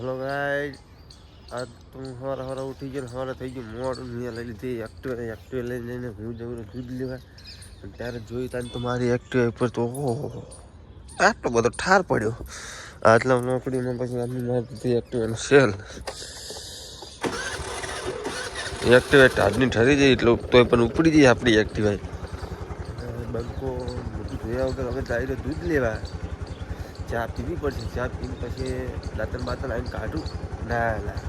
Hello guide આજ તો સવારે સવારે ઉઠી ગયો હવારા થઈ ગયું મોડું મેં લઈ લીધી એક્ટિવા એક્ટિવા લઈને હું જવું દૂધ લેવા. અને ત્યારે જોઈ તાને તો મારી એક્ટિવા ઉપર તો, ઓહો, આટલો બધો ઠાર પડ્યો. આટલા નોકરીમાં પછી આમની મારી દીધી એક્ટિવાનો સેલ એક્ટિવા આજની ઠરી જાય એટલે તોય પણ ઉપડી જાય આપણી એક્ટિવા બંકો, બધું જોયા વગર હવે ડાયરેક્ટ દૂધ લેવા. ચા પીવી પડશે. ચા પીને પછી દાંતણ બાતણ આવીને કાઢું. ના ના.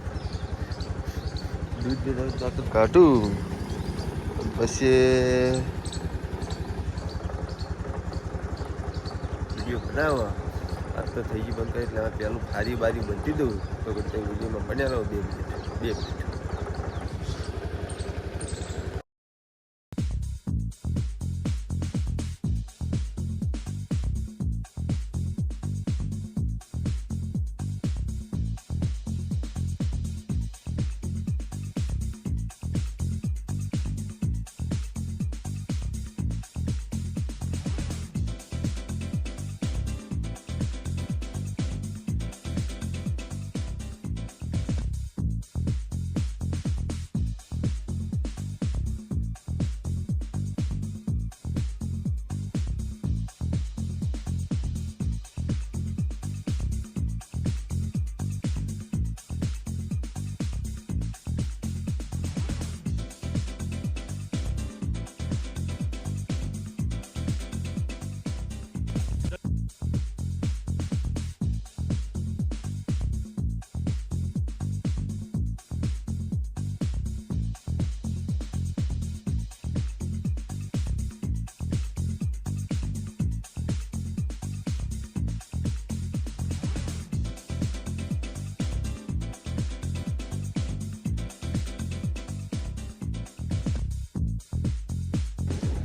દૂધ લીધા દાંતણ કાઢું. પછી વીડિયો બનાવો. આ તો થઈ ગયું બંધ એટલે હવે પહેલું ફારી બારી બંધી દઉં. તો વિડીયોમાં બન્યા રહો બે મિનિટ. બે મિનિટ.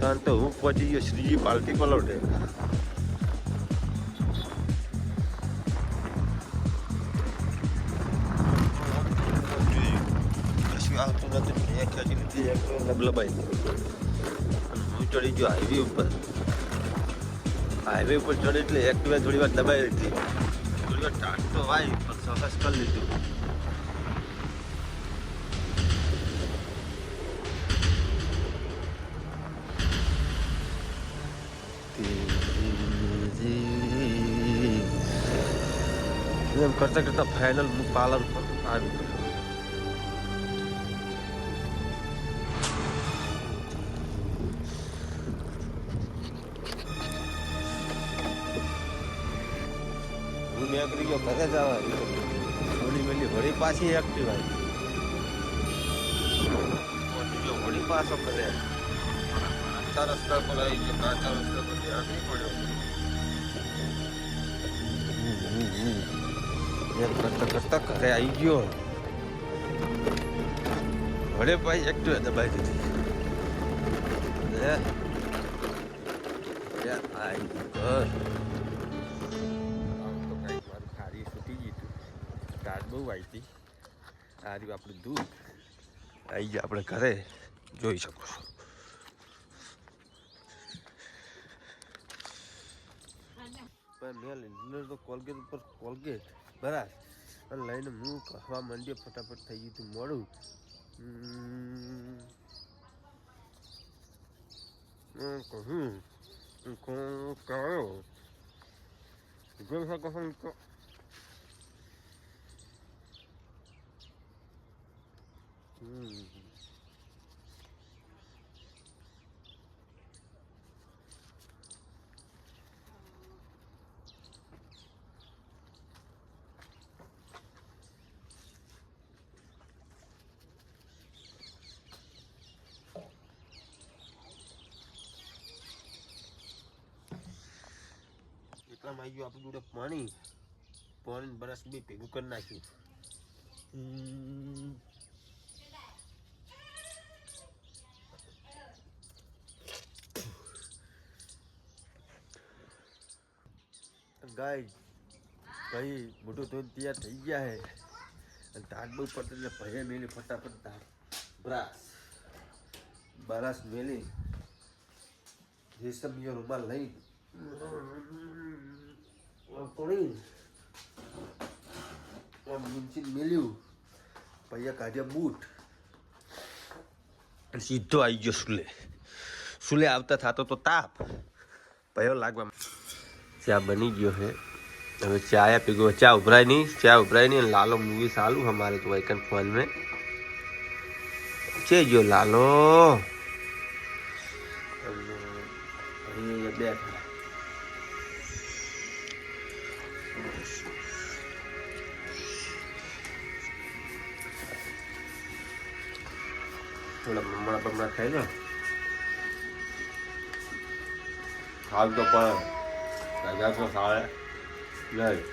તાન તો હું પહોંચી ગયો શ્રીજી પાલટી પલોટે કશું આવતું નથી મેં ખેંચી લીધી એક લબલબાઈ અને હું ચડી ગયો હાઈવે ઉપર હાઈવે ઉપર ચડી એટલે એક્ટિવા થોડી વાર દબાઈ હતી થોડી વાર ટાટ તો વાય પણ સહસ કરી લીધું એમ કરતા કરતા ફાઇનલ હું પાર્લર પર આવી ગયો હું મેં કરી ગયો ઘરે જવા થોડી મેલી વળી પાછી એક્ટિવ આવી પહોંચી ગયો વળી પાછો કરે કાચા રસ્તા પર આવી ગયો કાચા રસ્તા પર ધ્યાન નહીં પડ્યો એમ કરતા કરતા ઘરે આવી ગયો. વડે ભાઈ એક્ટિવા દબાઈ દીધી. આઈ ઘર. આમ તો કાંઈક મારું ખારી છૂટી ગયું હતું ટાટ બહુ આવી હતી સારી આપણું દૂધ. આવી ગયા આપણે ઘરે. જોઈ શકો છો. મેં તો કોલગેટ ઉપર કોલગેટ. બરાબર. અને લઈને હું કહેવા માંડ્યો ફટાફટ થઈ ગયું હતું મોડું. કહું, હું કયો જોઈ શકો છો તો. હમ. એટલામાં આવી ગયું આપણું જોડે પાણી. પાણી બરસ બી ભેગું કરી નાખ્યું. ગાય ભાઈ મોટું ધોધ તૈયાર થઈ ગયા હે. અને ધાન બહુ પડતો એટલે ભયે મેલી ફટાફટ ધાન બ્રાસ બરાસ મેલી રેશમિયો રૂમાલ લઈ Laporin. બૂટ સીધો આવી ગયો સુલે. સુલે આવતા થતો તો તાપ. પયો લાગવા ચા બની ગયો હે. હવે ચા ચાયા પીગો ચા ઉભરાય નહીં. ચા ઉભરાય નહીં. લાલો મૂવી સારું અમારે તો વૈકન ફોન મેં છે ગયો લાલો. બેઠા. થોડા બમણા બમણા થાય ને હાલ તો પણ. રજા તો સારે નહીં.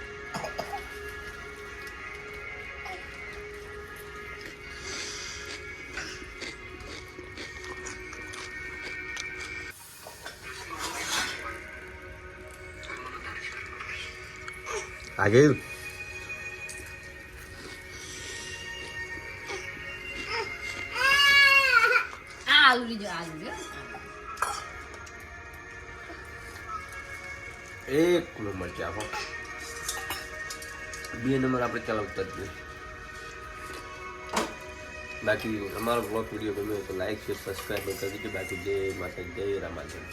આગે આ આલુ લીધો આલુ લ્યો એક કિલો મરચા હો બે નંબર આપણે ચલાવતા જ નહીં બાકી અમારો બ્લોગ વીડિયો ગમ્યો તો લાઈક શેર સબસ્ક્રાઈબ કરી દીધું બાકી જય માતા જય રામાજન